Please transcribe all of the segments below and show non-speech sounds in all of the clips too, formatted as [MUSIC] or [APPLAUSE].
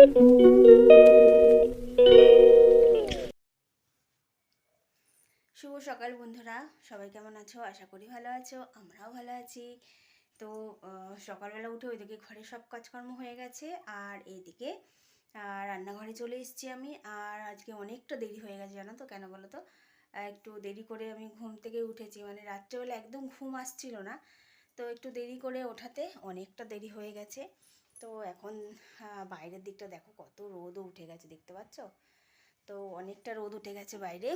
শুভ সকাল বন্ধুরা, সবাই কেমন আছো? আশা করি ভালো আছো, আমরাও ভালো আছি। তো সকালবেলা উঠে ওইদিকে ঘরে সব কাজকর্ম হয়ে গেছে, আর এইদিকে রান্নাঘরে চলে এসেছি আমি, আর আজকে অনেকটা দেরি হয়ে গেছে, জানো তো? কেন বলো তো? একটু দেরি করে আমি ঘুম থেকে উঠেছি মানে রাত্রেবেলা একদম ঘুম আসছিল না। তো একটু দেরি করে ওঠাতে অনেকটা দেরি হয়ে গেছে। তো এখন বাইরের দিকটা দেখো কত রোদও উঠে গেছে, দেখতে পাচ্ছ? তো অনেকটা রোদ উঠে গেছে বাইরে।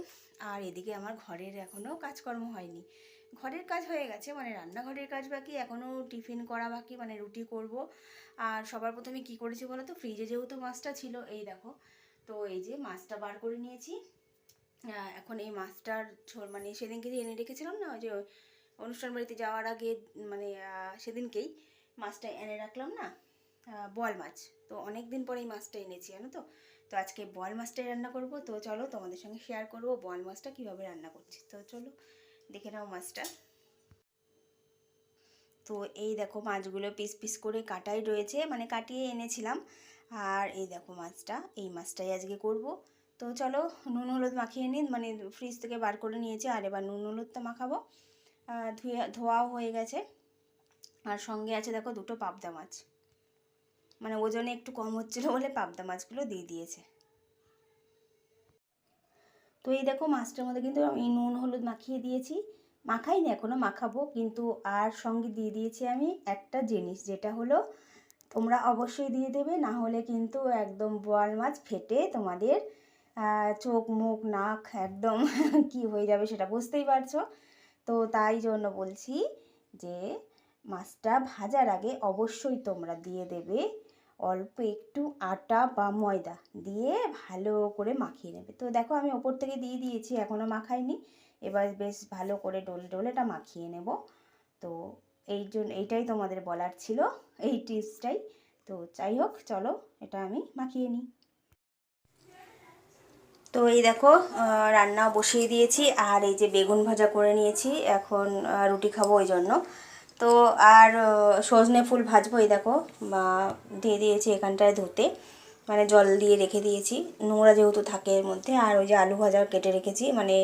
আর এদিকে আমার ঘরের এখনও কাজকর্ম হয়নি। ঘরের কাজ হয়ে গেছে মানে রান্নাঘরের কাজ বাকি এখনও টিফিন করা বাকি মানে রুটি করব। আর সবার প্রথমে কি করেছি বলো তো? ফ্রিজে যেহেতু মাছটা ছিল, এই দেখো। তো এই যে মাছটা বার করে নিয়েছি। এখন এই মাছটার মানে সেদিনকে যে এনে রেখেছিলাম না যে অনুষ্ঠান বাড়িতে যাওয়ার আগে মানে সেদিনকেই মাছটা এনে রাখলাম না। বোয়াল মাছ। তো অনেক দিন পরে এই মাছটা এনেছি, জানো তো? তো আজকে বোয়াল মাছটাই রান্না করব। তো চলো তোমাদের সঙ্গে শেয়ার করব বোয়াল মাছটা কীভাবে রান্না করছি। তো চলো দেখে নাও মাছটা। তো এই দেখো মাছগুলো পিস পিস করে কাটাই রয়েছে মানে কাটিয়ে এনেছিলাম। আর এই দেখো মাছটা, এই মাছটাই আজকে করব। তো চলো নুন, হলুদ মাখিয়ে নিন মানে ফ্রিজ থেকে বার করে নিয়েছি, আর এবার নুন, হলুদটা মাখাবো। ধুয়ে, ধোয়াও হয়ে গেছে। আর সঙ্গে আছে দেখো দুটো পাবদা মাছ। মানে ওজনে একটু কম হচ্ছিল বলে পাবদা মাছগুলো দিয়ে দিয়েছে। তো এই দেখো মাছটার মধ্যে কিন্তু আমি নুন, হলুদ মাখিয়ে দিয়েছি। মাখাই মাখাইনি এখনও মাখাবো। কিন্তু আর সঙ্গে দিয়ে দিয়েছি আমি একটা জিনিস, যেটা হলো তোমরা অবশ্যই দিয়ে দেবে, না হলে কিন্তু একদম বোয়াল মাছ ফেটে তোমাদের চোখ, মুখ, নাক একদম [LAUGHS] কি হয়ে যাবে সেটা বুঝতেই পারছ। তো তাই জন্য বলছি যে মাছটা ভাজার আগে অবশ্যই তোমরা দিয়ে দেবে। অল্প একটু আটা বা ময়দা দিয়ে ভালো করে মাখিয়ে নেবে। তো দেখো আমি ওপর থেকে দিয়ে দিয়েছি এখনও মাখাইনি। এবার বেশ ভালো করে ডোলে ডোলে এটা মাখিয়ে নেব। তো এই জন্য এইটাই তোমাদের বলার ছিল, এই টিপসটাই। তো যাই হোক, চলো এটা আমি মাখিয়ে নিই। তো এই দেখো রান্না বসিয়ে দিয়েছি। আর এই যে বেগুন ভাজা করে নিয়েছি, এখন রুটি খাব ওই জন্য। তো আর সজনে ফুল ভাজবো, এই দেখো দিয়ে দিয়েছি এখানটায় ধুতে। মানে জল দিয়ে রেখে দিয়েছি, নোংরা যেহেতু থাকে এর মধ্যে, আর ওই যে আলু ভাজা কেটে রেখেছি মানে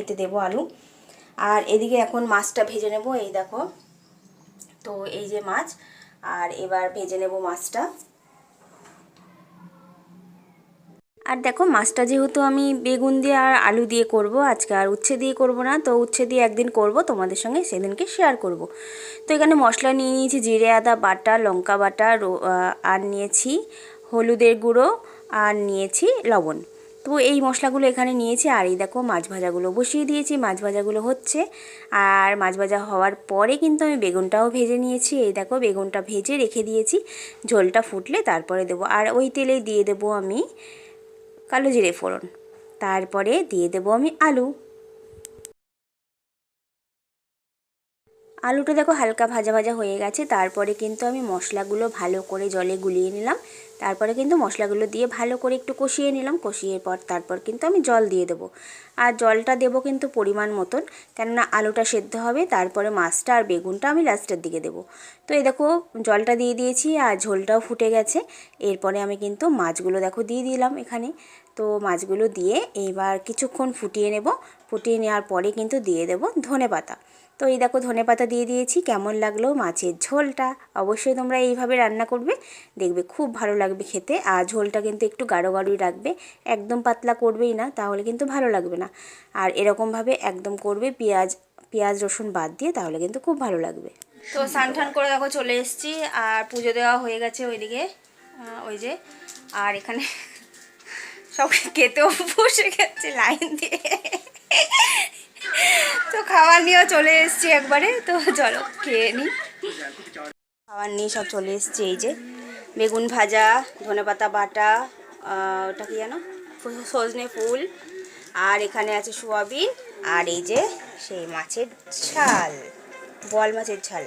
এতে দেবো আলু। আর এদিকে এখন মাছটা ভেজে নেব, এই দেখো। তো এই যে মাছ, আর এবার ভেজে নেব মাছটা। আর দেখো, মাছটা যেহেতু আমি বেগুন দিয়ে আর আলু দিয়ে করব, আজকে আর উচ্ছে দিয়ে করব না, তো উচ্ছে দিয়ে একদিন করব, তোমাদের সঙ্গে সেদিনকে শেয়ার করব। তো এখানে মশলা নিয়ে নিয়েছি জিরে, আদা, বাটা, লঙ্কা বাটা আর নিয়েছি হলুদের গুঁড়ো, আর নিয়েছি লবণ। তো এই মশলাগুলো এখানে নিয়েছি, আর এই দেখো মাছ ভাজাগুলো বসিয়ে দিয়েছি, মাছ ভাজাগুলো হচ্ছে। আর মাছ ভাজা হওয়ার পরে কিন্তু আমি বেগুনটাও ভেজে নিয়েছি, এই দেখো বেগুনটা ভেজে রেখে দিয়েছি, ঝোলটা ফুটলে তারপরে দেবো। আর ওই তেলেই দিয়ে দেবো আমি কালো জিরে ফোড়ন। তারপরে দিয়ে দেবো আমি আলু। আলুটা দেখো হালকা ভাজা ভাজা হয়ে গেছে, তারপরে কিন্তু আমি মশলাগুলো ভালো করে জলে গুলিয়ে নিলাম। তারপরে কিন্তু মশলাগুলো দিয়ে ভালো করে একটু কষিয়ে নিলাম, কষিয়ে পর তারপর কিন্তু আমি জল দিয়ে দেবো। আর জলটা দেবো কিন্তু পরিমাণ মতন, কেননা আলুটা সেদ্ধ হবে, তারপরে মাছটা আর বেগুনটা আমি লাস্টের দিকে দেবো। তো এই দেখো, জলটা দিয়ে দিয়েছি আর ঝোলটাও ফুটে গেছে। এরপরে আমি কিন্তু মাছগুলো দেখো দিয়ে দিলাম এখানে। তো মাছগুলো দিয়ে এইবার কিছুক্ষণ ফুটিয়ে নেব। ফুটিয়ে নেওয়ার পরে কিন্তু দিয়ে দেবো ধনে পাতা তো এই দেখো ধনে পাতা দিয়ে দিয়েছি, কেমন লাগল মাছের ঝোলটা অবশ্যই তোমরা এইভাবে রান্না করবে, দেখবে খুব ভালো লাগবে খেতে আর ঝোলটা কিন্তু একটু গাঢ় গাঢ়ই রাখবে, একদম পাতলা করবেই না তাহলে কিন্তু ভালো লাগবে না। আর এরকমভাবে একদম করবে পেঁয়াজ পেঁয়াজ রসুন বাদ দিয়ে তাহলে কিন্তু খুব ভালো লাগবে। তো স্নান করে দেখো চলে এসেছি আর পুজো দেওয়া হয়ে গেছে ওইদিকে ওই যে, আর এখানে সব খেতেও বসে গেছে লাইন দিয়ে। তো খাবার নিয়েও চলে এসছি একবারে, তো চলো খেয়ে নিই খাবার নিয়ে সব চলে এসছে, এই যে বেগুন ভাজা ধনেপাতা বাটা ওটা কি জানো সজনে ফুল, আর এখানে আছে সোয়াবিন, আর এই যে সেই মাছের ঝাল, বল মাছের ঝাল।